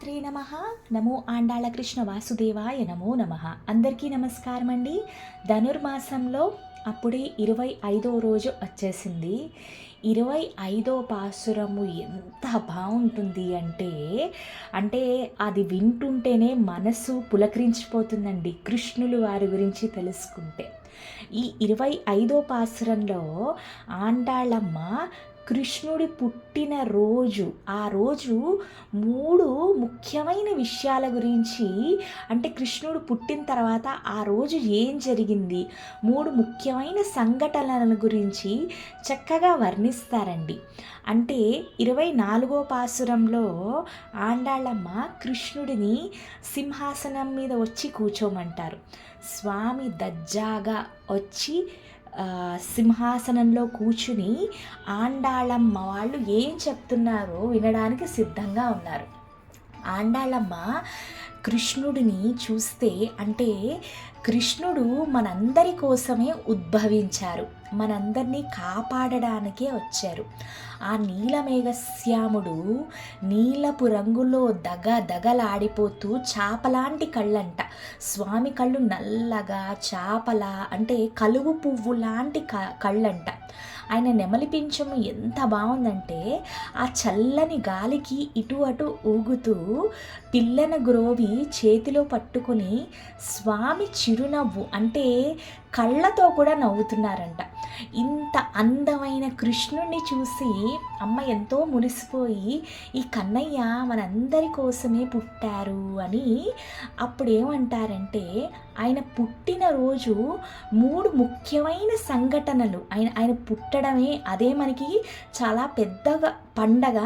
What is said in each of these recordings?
శ్రీమాత్రే నమ. నమో ఆండాళ కృష్ణ వాసుదేవాయ నమో నమ. అందరికీ నమస్కారం అండి ధనుర్మాసంలో అప్పుడే ఇరవై ఐదో రోజు వచ్చేసింది. ఇరవై ఐదో పాసురము ఎంత బాగుంటుంది అంటే అంటే అది వింటుంటేనే మనసు పులకరించిపోతుందండి కృష్ణులు వారి గురించి తెలుసుకుంటే. ఈ ఇరవై ఐదో పాసురంలో ఆండాళమ్మ కృష్ణుడి పుట్టిన రోజు ఆ రోజు మూడు ముఖ్యమైన విషయాల గురించి అంటే కృష్ణుడు పుట్టిన తర్వాత ఆ రోజు ఏం జరిగింది మూడు ముఖ్యమైన సంఘటనల గురించి చక్కగా వర్ణిస్తారండి. అంటే ఇరవై నాలుగో పాసురంలో ఆండాళ్ళమ్మ కృష్ణుడిని సింహాసనం మీద వచ్చి కూర్చోమంటారు. స్వామి దజ్జాగా వచ్చి సింహాసనంలో కూర్చుని ఆండాళమ్మ వాళ్ళు ఏం చెప్తున్నారో వినడానికి సిద్ధంగా ఉన్నారు. ఆండాళమ్మ కృష్ణుడిని చూస్తే అంటే కృష్ణుడు మనందరి కోసమే ఉద్భవించారు. మనందరినీ కాపాడడానికే వచ్చారు. ఆ నీలమేఘశ్యాముడు నీలపు రంగులో దగ దగలాడిపోతూ చాపలాంటి కళ్ళంట. స్వామి కళ్ళు నల్లగా చాపల అంటే కలుగు పువ్వు లాంటి క కళ్ళంట. ఆయన నెమలి పింఛము ఎంత బాగుందంటే ఆ చల్లని గాలికి ఇటు అటు ఊగుతూ పిల్లన గ్రోవి చేతిలో పట్టుకుని స్వామి చిరునవ్వు అంటే కళ్ళతో కూడా నవ్వుతున్నారంట. ఇంత అందమైన కృష్ణుణ్ణి చూసి అమ్మ ఎంతో మురిసిపోయి ఈ కన్నయ్య మనందరి కోసమే పుట్టారు అని అప్పుడు ఏమంటారంటే ఆయన పుట్టినరోజు మూడు ముఖ్యమైన సంఘటనలు. ఆయన ఆయన పుట్టడమే అదే మనకి చాలా పెద్దగా పండగ.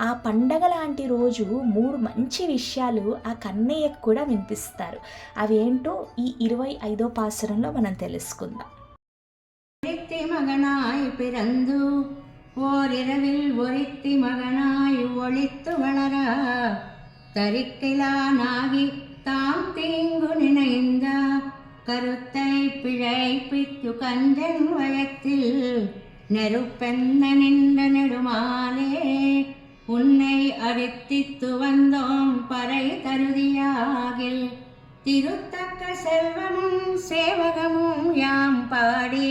ఆ పండగ లాంటి రోజు మూడు మంచి విషయాలు ఆ కన్నయ్యకు కూడా వినిపిస్తారు. అవేంటో ఈ ఇరవై ఐదో పాసురంలో మనం తెలుసుకుందాం. ஒரித்தி மகனாய் பிறந்து ஓரிரவில் ஒரித்தி மகனாய் ஒழித்து வளர தரிக்கிலானாகி தாம் தீங்கு நினைந்த கருத்தை பிழைப்பித்து கஞ்சன் வயத்தில் நெருப்பெந்த நின்ற நெடுமாலே உன்னை அரித்தித்து வந்தோம் பறை தருதியாகில். திருத்தக்க செல்வமும் சேவகமும் யாம் பாடி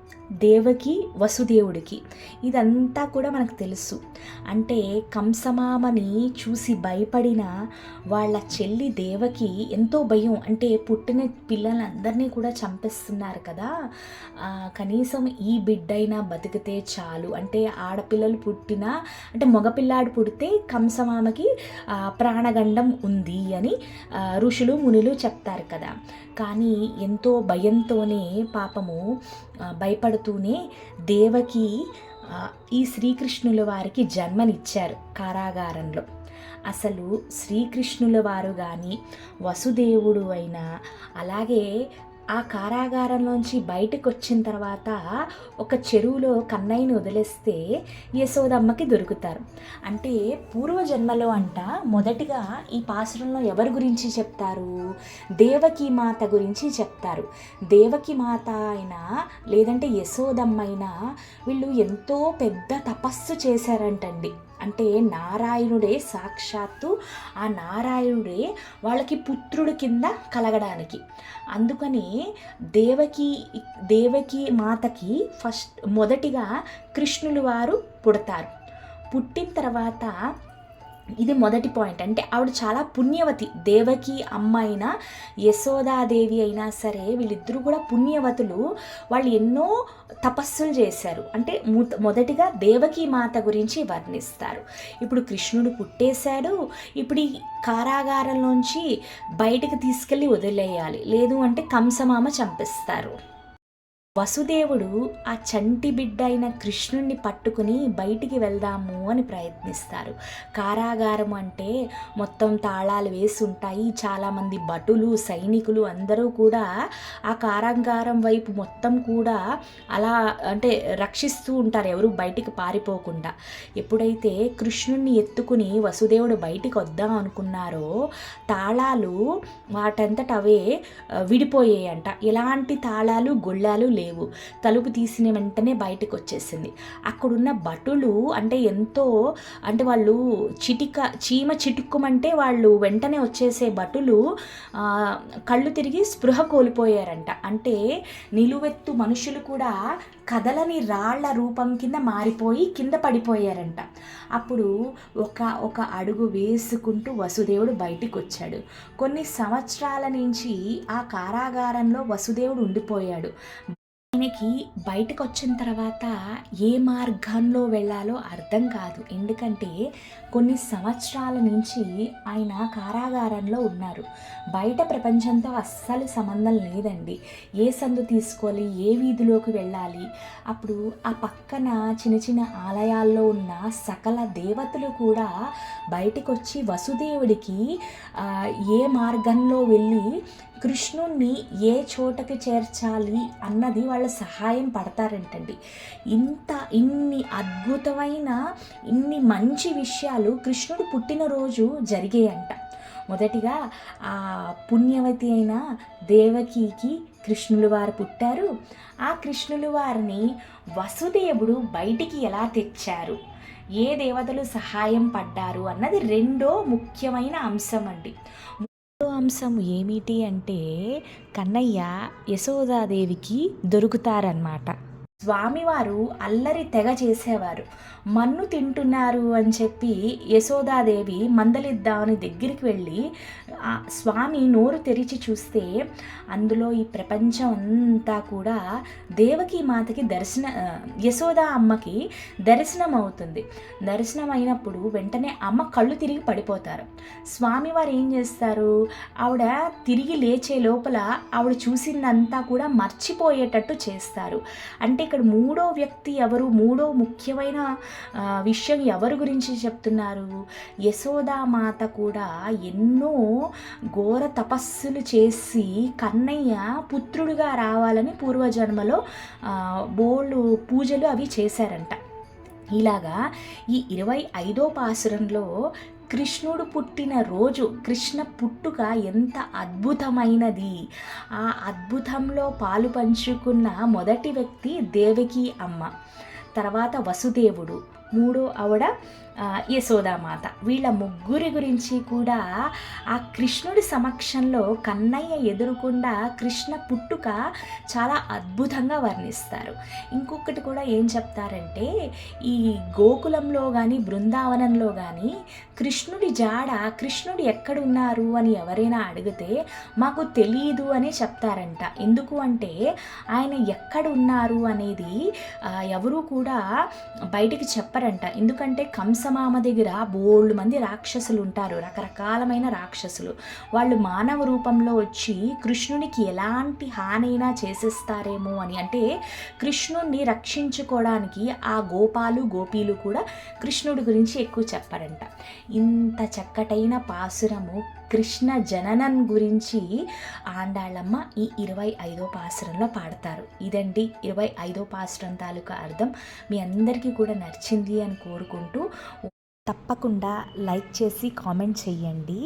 దేవకి వసుదేవుడికి. ఇదంతా కూడా మనకు తెలుసు. అంటే కంసమామని చూసి భయపడిన వాళ్ళ చెల్లి దేవకి ఎంతో భయం. అంటే పుట్టిన పిల్లలందరినీ కూడా చంపేస్తున్నారు కదా. కనీసం ఈ బిడ్డైనా బతికితే చాలు. అంటే ఆడపిల్లలు పుట్టినా అంటే మగపిల్లాడు పుడితే కంసమామకి ప్రాణగండం ఉంది అని ఋషులు మునులు చెప్తారు కదా. కానీ ఎంతో భయంతోనే పాపము భయపడుతూనే దేవకి ఈ శ్రీకృష్ణుల వారికి జన్మనిచ్చారు కారాగారంలో. అసలు శ్రీకృష్ణుల వారు కానీ వసుదేవుడు అయినా అలాగే ఆ కారాగారంలోంచి బయటకు వచ్చిన తర్వాత ఒక చెరువులో కన్నయ్యని వదిలేస్తే యశోదమ్మకి దొరుకుతారు. అంటే పూర్వజన్మలో అంట మొదటిగా ఈ పాసురంలో ఎవరి గురించి చెప్తారు? దేవకి మాత గురించి చెప్తారు. దేవకి మాత అయినా లేదంటే యశోదమ్మ అయినా వీళ్ళు ఎంతో పెద్ద తపస్సు చేశారంటండి. అంటే నారాయణుడే సాక్షాత్తు ఆ నారాయణుడే వాళ్ళకి పుత్రుడు కింద కలగడానికి. అందుకని దేవకి దేవకి మాతకి ఫస్ట్ మొదటిగా కృష్ణులు వారు పుడతారు. పుట్టిన తర్వాత ఇది మొదటి పాయింట్. అంటే ఆవిడ చాలా పుణ్యవతి. దేవకి అమ్మ అయినా యశోదాదేవి అయినా సరే వీళ్ళిద్దరూ కూడా పుణ్యవతులు. వాళ్ళు ఎన్నో తపస్సులు చేశారు. అంటే మొదటిగా దేవకి మాత గురించి వర్ణిస్తారు. ఇప్పుడు కృష్ణుడు పుట్టేశాడు. ఇప్పుడు ఈ కారాగారంలోంచి బయటకు తీసుకెళ్ళి వదిలేయాలి. లేదు అంటే కంసమామ చంపిస్తారు. వసుదేవుడు ఆ చంటి బిడ్డ అయిన కృష్ణుణ్ణి పట్టుకుని బయటికి వెళ్దాము అని ప్రయత్నిస్తారు. కారాగారం అంటే మొత్తం తాళాలు వేసి ఉంటాయి చాలామంది భటులు సైనికులు అందరూ కూడా ఆ కారాగారం వైపు మొత్తం కూడా అలా అంటే రక్షిస్తూ ఉంటారు ఎవరు బయటికి పారిపోకుండా. ఎప్పుడైతే కృష్ణుణ్ణి ఎత్తుకుని వసుదేవుడు బయటికి వద్దాం అనుకున్నారో తాళాలు వాటంతట అవే విడిపోయాయంట. ఎలాంటి తాళాలు గొళ్ళాలు లేవు. తలుపు తీసిన వెంటనే బయటకు వచ్చేసింది అక్కడున్న భటులు అంటే ఎంతో అంటే వాళ్ళు చిటిక చీమ చిటుక్కుమంటే వాళ్ళు వెంటనే వచ్చేసే భటులు కళ్ళు తిరిగి స్పృహ కోల్పోయారంట. అంటే నిలువెత్తు మనుషులు కూడా కదలని రాళ్ళ రూపం కింద మారిపోయి కింద పడిపోయారంట. అప్పుడు ఒక ఒక అడుగు వేసుకుంటూ వసుదేవుడు బయటికి వచ్చాడు కొన్ని సంవత్సరాల నుంచి ఆ కారాగారంలో వసుదేవుడు ఉండిపోయాడు. ఆయనకి బయటకు వచ్చిన తర్వాత ఏ మార్గంలో వెళ్ళాలో అర్థం కాదు. ఎందుకంటే కొన్ని సంవత్సరాల నుంచి ఆయన కారాగారంలో ఉన్నారు. బయట ప్రపంచంతో అస్సలు సంబంధం లేదండి. ఏ సందు తీసుకోవాలి ఏ వీధిలోకి వెళ్ళాలి? అప్పుడు ఆ పక్కన చిన్న చిన్న ఆలయాల్లో ఉన్న సకల దేవతలు కూడా బయటకు వచ్చి వసుదేవుడికి ఏ మార్గంలో వెళ్ళి కృష్ణుణ్ణి ఏ చోటకి చేర్చాలి అన్నది వాళ్ళ సహాయం పడతారంటండి. ఇంత ఇన్ని అద్భుతమైన ఇన్ని మంచి విషయాలు కృష్ణుడు పుట్టినరోజు జరిగాయంట. మొదటిగా ఆ పుణ్యవతి అయిన దేవకికి కృష్ణులు వారు పుట్టారు. ఆ కృష్ణులు వారిని వసుదేవుడు బయటికి ఎలా తెచ్చారు? ఏ దేవతలు సహాయం పడ్డారు అన్నది రెండో ముఖ్యమైన అంశం అండి అంశం ఏమిటి అంటే కన్నయ్య యశోదాదేవికి దొరుకుతారనమాట స్వామివారు అల్లరి తెగ చేసేవారు. మన్ను తింటున్నారు అని చెప్పి యశోదాదేవి మందలిద్దామని దగ్గరికి వెళ్ళి స్వామి నోరు తెరిచి చూస్తే అందులో ఈ ప్రపంచం అంతా కూడా దేవకి మాతకి దర్శన యశోదా అమ్మకి దర్శనం అవుతుంది దర్శనం అయినప్పుడు వెంటనే అమ్మ కళ్ళు తిరిగి పడిపోతారు. స్వామివారు ఏం చేస్తారు? ఆవిడ తిరిగి లేచే లోపల ఆవిడ చూసిందంతా కూడా మర్చిపోయేటట్టు చేస్తారు. అంటే ఇక్కడ మూడో వ్యక్తి ఎవరు? మూడో ముఖ్యమైన విషయం ఎవరి గురించి చెప్తున్నారు? యశోదామాత కూడా ఎన్నో ఘోర తపస్సులు చేసి కన్నయ్య పుత్రుడిగా రావాలని పూర్వజన్మలో బోళ్ళు పూజలు అవి చేశారంట. ఇలాగా ఈ ఇరవై ఐదో పాసురంలో కృష్ణుడు పుట్టిన రోజు కృష్ణ పుట్టుక ఎంత అద్భుతమైనది. ఆ అద్భుతంలో పాలు పంచుకున్న మొదటి వ్యక్తి దేవకి అమ్మ తర్వాత వసుదేవుడు. మూడో ఆవిడ యశోదామాత. వీళ్ళ ముగ్గురి గురించి కూడా ఆ కృష్ణుడి సమక్షంలో కన్నయ్య ఎదురుకుండా కృష్ణ పుట్టుక చాలా అద్భుతంగా వర్ణిస్తారు. ఇంకొకటి కూడా ఏం చెప్తారంటే ఈ గోకులంలో కానీ బృందావనంలో కానీ కృష్ణుడి జాడ కృష్ణుడు ఎక్కడున్నారు అని ఎవరైనా అడిగితే మాకు తెలియదు అని చెప్తారంట. ఎందుకు అంటే ఆయన ఎక్కడున్నారు అనేది ఎవరూ కూడా బయటికి చెప్పరంట. ఎందుకంటే కంసమామ దగ్గర బోల్డ్ మంది రాక్షసులు ఉంటారు రకరకాలమైన రాక్షసులు. వాళ్ళు మానవ రూపంలో వచ్చి కృష్ణునికి ఎలాంటి హానైనా చేసేస్తారేమో అని. అంటే కృష్ణుణ్ణి రక్షించుకోవడానికి ఆ గోపాలు గోపీలు కూడా కృష్ణుడి గురించి ఎక్కువ చెప్పారంట. ఇంత చక్కటైన పాసురము కృష్ణ జననం గురించి ఆండాళ్ళమ్మ ఈ ఇరవై ఐదో పాసురంలో పాడతారు. ఇదండి ఇరవై ఐదో పాసురం తాలూకా అర్థం. మీ అందరికీ కూడా నచ్చింది అని కోరుకుంటూ తప్పకుండా లైక్ చేసి కామెంట్ చేయండి.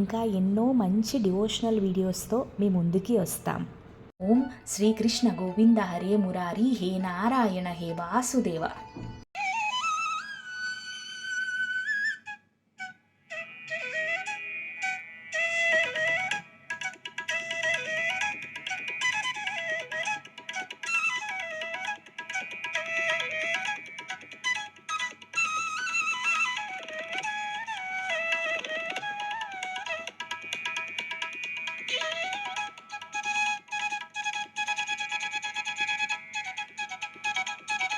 ఇంకా ఎన్నో మంచి డివోషనల్ వీడియోస్తో మీ ముందుకి వస్తాం. ఓం శ్రీకృష్ణ గోవింద హరే మురారి హే నారాయణ హే వాసుదేవ.